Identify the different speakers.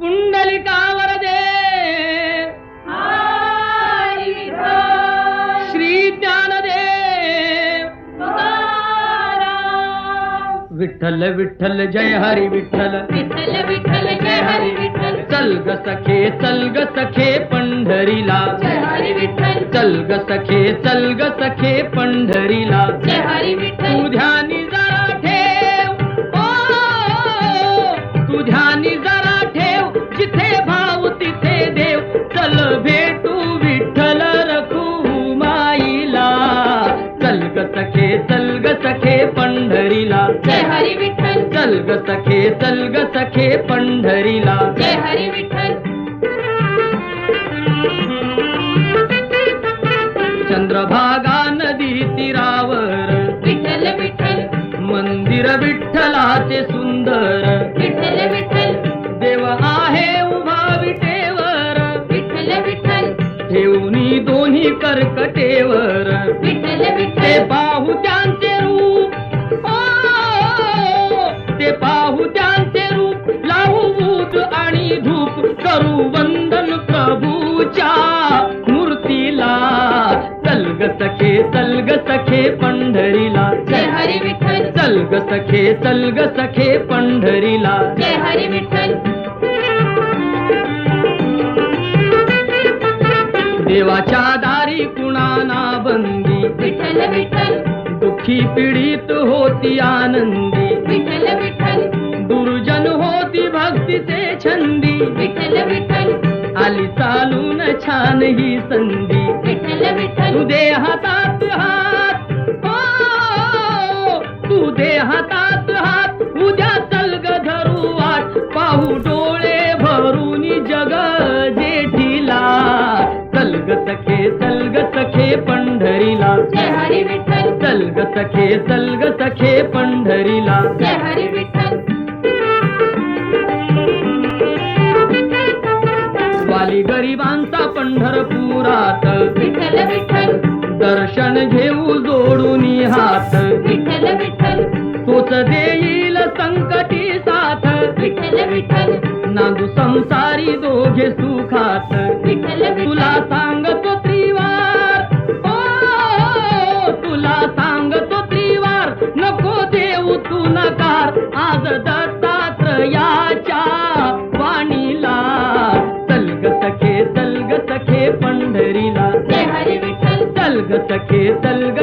Speaker 1: पुंडलिकावर दे
Speaker 2: हरी विठ्ठल
Speaker 1: श्री ज्ञानदेव विठ्ठल विठ्ठल जय हरी विठ्ठल।
Speaker 2: विठ्ठल विठ्ठल जय हरी विठ्ठल।
Speaker 1: चल ग सखे चल ग सखे पंढरीला।
Speaker 2: जय हरी विठ्ठल।
Speaker 1: चल ग सखे चल ग सखे पंढरीला।
Speaker 2: जय हरी विठ्ठल।
Speaker 1: तू ध्यानी ग सखे चल ग सखे पंढरीला.
Speaker 2: जय हरी विठ्ठल.
Speaker 1: चंद्रभागा नदी तीरावर.
Speaker 2: विठ्ठल विठ्ठल.
Speaker 1: मंदिर विठ्ठलाचे सुंदर.
Speaker 2: विठ्ठल विठ्ठल.
Speaker 1: देव आहे उभा विटेवर.
Speaker 2: विठ्ठल विठ्ठल.
Speaker 1: ठेवणी दोन्ही कर्कटेवर.
Speaker 2: विठ्ठल विठ्ठल.
Speaker 1: बूट आणि धूप करू वंदन प्रभूच्या मूर्तीला. चलग सखे चलग सखे पंढरीला.
Speaker 2: जय हरी विठ्ठल.
Speaker 1: चलग सखे चलग सखे पंढरीला.
Speaker 2: जय हरी विठ्ठल.
Speaker 1: देवाच्या दारी कुणाना बंदी.
Speaker 2: विठ्ठल विठ्ठल.
Speaker 1: दुःखी पीडित होती आनंदी. छंदी.
Speaker 2: विठ्ठल विठ्ठल.
Speaker 1: आली चालून छान ही संधी.
Speaker 2: विठ्ठल विठ्ठल.
Speaker 1: तू दे हातात हात. हो, तू दे हातात हात. उद्या चलग धरू वाट. पाहू डोळे भरून जग जेठीला. चलग सखे चलग सखे पंढरीला.
Speaker 2: जय हरी विठ्ठल.
Speaker 1: चलग सखे चलग सखे पंढरीला.
Speaker 2: हरी
Speaker 1: वाली गरिबांचा पंढरपुरात.
Speaker 2: विठ्ठल विठ्ठल.
Speaker 1: दर्शन घेऊ जोडून हात.
Speaker 2: विठ्ठल विठ्ठल.
Speaker 1: तोच देईल संकटी साथ.
Speaker 2: विठ्ठल विठ्ठल.
Speaker 1: नांदू संसारी दोघे सुखात తల్గ సఖే తల్గ